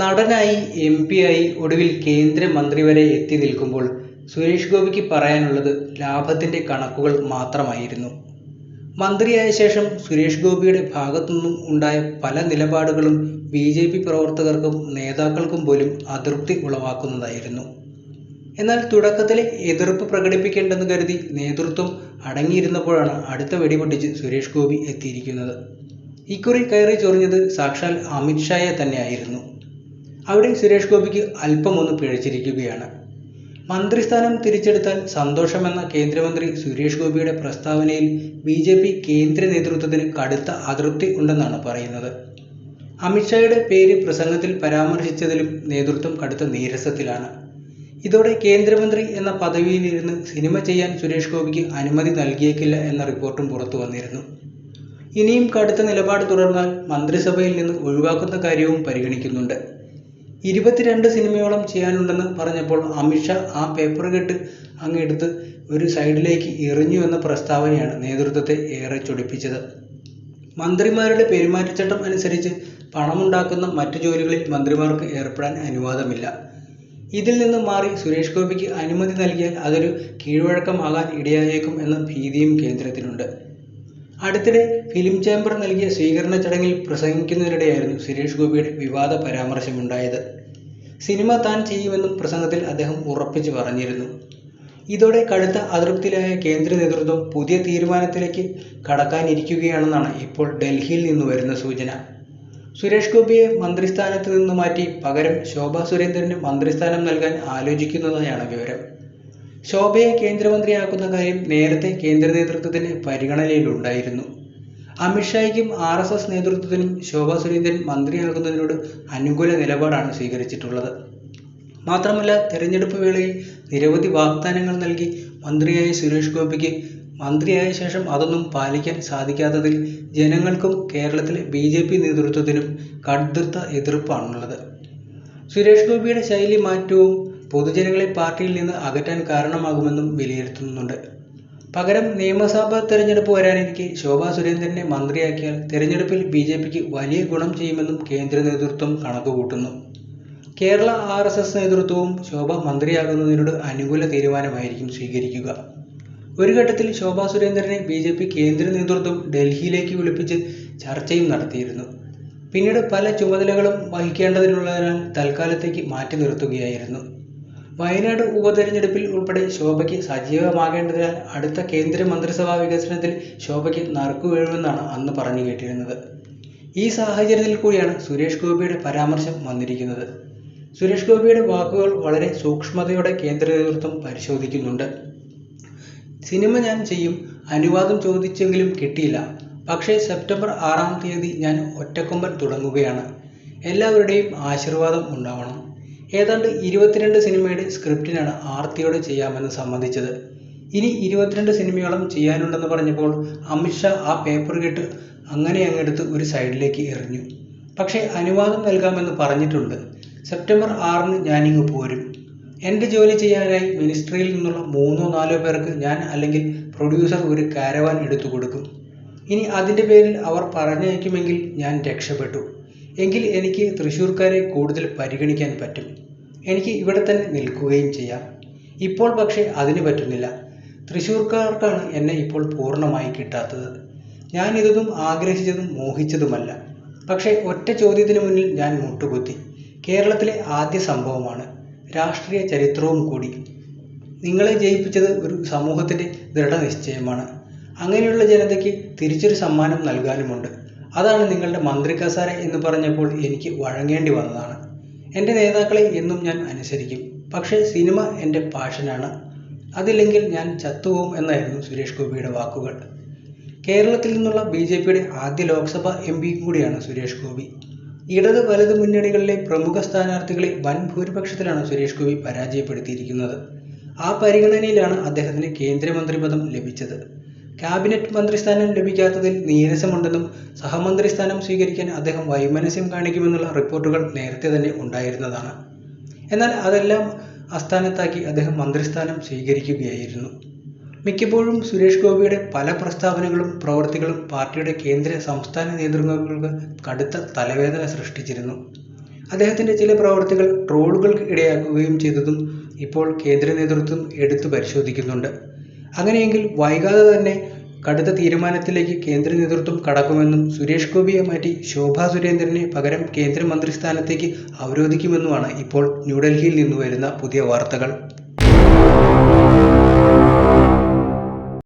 നടനായി M ആയി ഒടുവിൽ കേന്ദ്രമന്ത്രി വരെ എത്തി നിൽക്കുമ്പോൾ സുരേഷ് ഗോപിക്ക് പറയാനുള്ളത് ലാഭത്തിന്റെ കണക്കുകൾ മാത്രമായിരുന്നു. മന്ത്രിയായ ശേഷം സുരേഷ് ഗോപിയുടെ ഭാഗത്തുനിന്നും ഉണ്ടായ പല നിലപാടുകളും ബി ജെ പി പ്രവർത്തകർക്കും നേതാക്കൾക്കും പോലും അതൃപ്തി ഉളവാക്കുന്നതായിരുന്നു. എന്നാൽ തുടക്കത്തിലെ എതിർപ്പ് പ്രകടിപ്പിക്കേണ്ടെന്ന് കരുതി നേതൃത്വം അടങ്ങിയിരുന്നപ്പോഴാണ് അടുത്ത വെടിപൊട്ടിച്ച് സുരേഷ് ഗോപി എത്തിയിരിക്കുന്നത്. ഇക്കുറി കയറി ചൊറിഞ്ഞത് സാക്ഷാൽ അമിത്ഷായെ തന്നെയായിരുന്നു. അവിടെ സുരേഷ് ഗോപിക്ക് അല്പം ഒന്ന് പിഴച്ചിരിക്കുകയാണ്. മന്ത്രിസ്ഥാനം തിരിച്ചെടുത്താൽ സന്തോഷമെന്ന കേന്ദ്രമന്ത്രി സുരേഷ് ഗോപിയുടെ പ്രസ്താവനയിൽ ബി ജെ പി കേന്ദ്ര നേതൃത്വത്തിന് കടുത്ത അതൃപ്തി ഉണ്ടെന്നാണ് പറയുന്നത്. അമിത്ഷായുടെ പേര് പ്രസംഗത്തിൽ പരാമർശിച്ചതിലും നേതൃത്വം കടുത്ത നീരസത്തിലാണ്. ഇതോടെ കേന്ദ്രമന്ത്രി എന്ന പദവിയിലിരുന്ന് സിനിമ ചെയ്യാൻ സുരേഷ് ഗോപിക്ക് അനുമതി നൽകിയേക്കില്ല എന്ന റിപ്പോർട്ടും പുറത്തു വന്നിരുന്നു. ഇനിയും കടുത്ത നിലപാട് തുടർന്നാൽ മന്ത്രിസഭയിൽ നിന്ന് ഒഴിവാക്കുന്ന കാര്യവും പരിഗണിക്കുന്നുണ്ട്. ഇരുപത്തിരണ്ട് സിനിമയോളം ചെയ്യാനുണ്ടെന്ന് പറഞ്ഞപ്പോൾ അമിത്ഷാ ആ പേപ്പർ കെട്ട് അങ്ങെടുത്ത് ഒരു സൈഡിലേക്ക് എറിഞ്ഞു എന്ന പ്രസ്താവനയാണ് നേതൃത്വത്തെ ഏറെ ചൊടിപ്പിച്ചത്. മന്ത്രിമാരുടെ പെരുമാറ്റച്ചട്ടം അനുസരിച്ച് പണമുണ്ടാക്കുന്ന മറ്റു ജോലികളിൽ മന്ത്രിമാർക്ക് ഏർപ്പെടാൻ അനുവാദമില്ല. ഇതിൽ നിന്ന് മാറി സുരേഷ് ഗോപിക്ക് അനുമതി നൽകിയാൽ അതൊരു കീഴ്വഴക്കമാകാൻ ഇടയായേക്കും എന്ന ഭീതിയും കേന്ദ്രത്തിനുണ്ട്. അടുത്തിടെ ഫിലിം ചേംബർ നൽകിയ സ്വീകരണ ചടങ്ങിൽ പ്രസംഗിക്കുന്നതിനിടെയായിരുന്നു സുരേഷ് ഗോപിയുടെ വിവാദ പരാമർശമുണ്ടായത്. സിനിമ താൻ ചെയ്യുമെന്നും പ്രസംഗത്തിൽ അദ്ദേഹം ഉറപ്പിച്ചു പറഞ്ഞിരുന്നു. ഇതോടെ കടുത്ത അതൃപ്തിയിലായ കേന്ദ്ര നേതൃത്വം പുതിയ തീരുമാനത്തിലേക്ക് കടക്കാനിരിക്കുകയാണെന്നാണ് ഇപ്പോൾ ഡൽഹിയിൽ നിന്ന് വരുന്ന സൂചന. സുരേഷ് ഗോപിയെ മന്ത്രിസ്ഥാനത്ത് നിന്ന് മാറ്റി പകരം ശോഭാ സുരേന്ദ്രന് മന്ത്രിസ്ഥാനം നൽകാൻ ആലോചിക്കുന്നതായാണ് വിവരം. ശോഭയെ കേന്ദ്രമന്ത്രിയാക്കുന്ന കാര്യം നേരത്തെ കേന്ദ്ര നേതൃത്വത്തിന് പരിഗണനയിലുണ്ടായിരുന്നു. അമിത്ഷായ്ക്കും ആർ എസ് എസ് നേതൃത്വത്തിനും ശോഭാ സുരേന്ദ്രൻ മന്ത്രിയാകുന്നതിനോട് അനുകൂല നിലപാടാണ് സ്വീകരിച്ചിട്ടുള്ളത്. മാത്രമല്ല തെരഞ്ഞെടുപ്പ് വേളയിൽ നിരവധി വാഗ്ദാനങ്ങൾ നൽകി മന്ത്രിയായ സുരേഷ് ഗോപിക്ക് മന്ത്രിയായ ശേഷം അതൊന്നും പാലിക്കാൻ സാധിക്കാത്തതിൽ ജനങ്ങൾക്കും കേരളത്തിലെ ബി ജെ പി നേതൃത്വത്തിനും കടുത്ത എതിർപ്പാണുള്ളത്. സുരേഷ് ഗോപിയുടെ ശൈലി മാറ്റവും പൊതുജനങ്ങളെ പാർട്ടിയിൽ നിന്ന് അകറ്റാൻ കാരണമാകുമെന്നും വിലയിരുത്തുന്നുണ്ട്. പകരം നിയമസഭാ തെരഞ്ഞെടുപ്പ് വരാനിരിക്കെ ശോഭാ സുരേന്ദ്രനെ മന്ത്രിയാക്കിയാൽ തെരഞ്ഞെടുപ്പിൽ ബി ജെ പിക്ക് വലിയ ഗുണം ചെയ്യുമെന്നും കേന്ദ്ര നേതൃത്വം കണക്കുകൂട്ടുന്നു. കേരള ആർ എസ് എസ് നേതൃത്വവും ശോഭ മന്ത്രിയാകുന്നതിനോട് അനുകൂല തീരുമാനമായിരിക്കും സ്വീകരിക്കുക. ഒരു ഘട്ടത്തിൽ ശോഭാ സുരേന്ദ്രനെ ബി ജെ പി കേന്ദ്ര നേതൃത്വം ഡൽഹിയിലേക്ക് വിളിപ്പിച്ച് ചർച്ചയും നടത്തിയിരുന്നു. പിന്നീട് പല ചുമതലകളും വഹിക്കേണ്ടതിനുള്ളതിനാൽ തൽക്കാലത്തേക്ക് മാറ്റി നിർത്തുകയായിരുന്നു. വയനാട് ഉപതെരഞ്ഞെടുപ്പിൽ ഉൾപ്പെടെ ശോഭയ്ക്ക് സജീവമാകേണ്ടതിനാൽ അടുത്ത കേന്ദ്ര മന്ത്രിസഭാ വികസനത്തിൽ ശോഭയ്ക്ക് നറുക്കു വീഴുമെന്നാണ് അന്ന് പറഞ്ഞു കേട്ടിരുന്നത്. ഈ സാഹചര്യത്തിൽ കൂടിയാണ് സുരേഷ് ഗോപിയുടെ പരാമർശം വന്നിരിക്കുന്നത്. സുരേഷ് ഗോപിയുടെ വാക്കുകൾ വളരെ സൂക്ഷ്മതയോടെ കേന്ദ്ര നേതൃത്വം പരിശോധിക്കുന്നുണ്ട്. സിനിമ ഞാൻ ചെയ്യും അനുവാദം ചോദിച്ചെങ്കിലും കിട്ടിയില്ല. പക്ഷേ സെപ്റ്റംബർ ആറാം തീയതി ഞാൻ ഒറ്റക്കൊമ്പൻ തുടങ്ങുകയാണ്. എല്ലാവരുടെയും ആശീർവാദം ഉണ്ടാവണം. ഏതാണ്ട് ഇരുപത്തിരണ്ട് സിനിമയുടെ സ്ക്രിപ്റ്റിനാണ് ആർത്തിയോട് ചെയ്യാമെന്ന് സമ്മതിച്ചത്. ഇനി ഇരുപത്തിരണ്ട് സിനിമയോളം ചെയ്യാനുണ്ടെന്ന് പറഞ്ഞപ്പോൾ അമിത്ഷാ ആ പേപ്പർ കെട്ട് അങ്ങനെ അങ്ങെടുത്ത് ഒരു സൈഡിലേക്ക് എറിഞ്ഞു. പക്ഷേ അനുവാദം നൽകാമെന്ന് പറഞ്ഞിട്ടുണ്ട്. സെപ്റ്റംബർ ആറിന് ഞാനിങ്ങ് പോരും. എന്റെ ജോലി ചെയ്യാനായി മിനിസ്ട്രിയിൽ നിന്നുള്ള മൂന്നോ നാലോ പേർക്ക് ഞാൻ അല്ലെങ്കിൽ പ്രൊഡ്യൂസർ ഒരു കാരവാൻ എടുത്തു കൊടുക്കും. ഇനി അതിന്റെ പേരിൽ അവർ പറഞ്ഞയക്കുമെങ്കിൽ ഞാൻ രക്ഷപ്പെട്ടു. എങ്കിൽ എനിക്ക് തൃശ്ശൂർക്കാരെ കൂടുതൽ പരിഗണിക്കാൻ പറ്റും. എനിക്ക് ഇവിടെ തന്നെ നിൽക്കുകയും ചെയ്യാം. ഇപ്പോൾ പക്ഷേ അതിന് പറ്റുന്നില്ല. തൃശ്ശൂർക്കാർക്കാണ് എന്നെ ഇപ്പോൾ പൂർണമായി കിട്ടാത്തത്. ഞാൻ ഇതൊന്നും ആഗ്രഹിച്ചതും മോഹിച്ചതുമല്ല. പക്ഷേ ഒറ്റ ചോദ്യത്തിന് മുന്നിൽ ഞാൻ മുട്ടുകുത്തി. കേരളത്തിലെ ആദ്യ സംഭവമാണ് രാഷ്ട്രീയ ചരിത്രവും കൂടി. നിങ്ങളെ ജയിപ്പിച്ചത് ഒരു സമൂഹത്തിന്റെ ദൃഢനിശ്ചയമാണ്. അങ്ങനെയുള്ള ജനതയ്ക്ക് തിരിച്ചൊരു സമ്മാനം നൽകാനുമുണ്ട്. അതാണ് നിങ്ങളുടെ മന്ത്രി കസാര എന്ന് പറഞ്ഞപ്പോൾ എനിക്ക് വഴങ്ങേണ്ടി വന്നതാണ്. എന്റെ നേതാക്കളെ എന്നും ഞാൻ അനുസരിക്കും. പക്ഷേ സിനിമ എന്റെ പാഷനാണ്. അതില്ലെങ്കിൽ ഞാൻ ചത്തുപോകും എന്നായിരുന്നു സുരേഷ് ഗോപിയുടെ വാക്കുകൾ. കേരളത്തിൽ നിന്നുള്ള ബി ജെ പിയുടെ ആദ്യ ലോക്സഭാ എം പി കൂടിയാണ് സുരേഷ് ഗോപി. ഇടത് വലത് മുന്നണികളിലെ പ്രമുഖ സ്ഥാനാർത്ഥികളെ വൻ ഭൂരിപക്ഷത്തിലാണ് സുരേഷ് ഗോപി പരാജയപ്പെടുത്തിയിരിക്കുന്നത്. ആ പരിഗണനയിലാണ് അദ്ദേഹത്തിന് കേന്ദ്രമന്ത്രി പദം ലഭിച്ചത്. ക്യാബിനറ്റ് മന്ത്രിസ്ഥാനം ലഭിക്കാത്തതിൽ നീരസമുണ്ടെന്നും സഹമന്ത്രി സ്ഥാനം സ്വീകരിക്കാൻ അദ്ദേഹം വൈമനസ്യം കാണിക്കുമെന്നുള്ള റിപ്പോർട്ടുകൾ നേരത്തെ തന്നെ ഉണ്ടായിരുന്നതാണ്. എന്നാൽ അതെല്ലാം അസ്ഥാനത്താക്കി അദ്ദേഹം മന്ത്രിസ്ഥാനം സ്വീകരിക്കുകയായിരുന്നു. മിക്കപ്പോഴും സുരേഷ് ഗോപിയുടെ പല പ്രസ്താവനകളും പ്രവർത്തികളും പാർട്ടിയുടെ കേന്ദ്ര സംസ്ഥാന നേതൃത്വങ്ങൾക്ക് കടുത്ത തലവേദന സൃഷ്ടിച്ചിരുന്നു. അദ്ദേഹത്തിന്റെ ചില പ്രവർത്തികൾ ട്രോളുകൾക്ക് ഇടയാക്കുകയും ചെയ്തതും ഇപ്പോൾ കേന്ദ്ര നേതൃത്വം എടുത്തു പരിശോധിക്കുന്നുണ്ട്. അങ്ങനെയെങ്കിൽ വൈകാതെ തന്നെ കടുത്ത തീരുമാനത്തിലേക്ക് കേന്ദ്ര നേതൃത്വം കടക്കുമെന്നും സുരേഷ് ഗോപിയെ മാറ്റി ശോഭാ സുരേന്ദ്രനെ പകരം കേന്ദ്രമന്ത്രി സ്ഥാനത്തേക്ക് അവരോധിക്കുമെന്നുമാണ് ഇപ്പോൾ ന്യൂഡൽഹിയിൽ നിന്ന് വരുന്ന പുതിയ വാർത്തകൾ.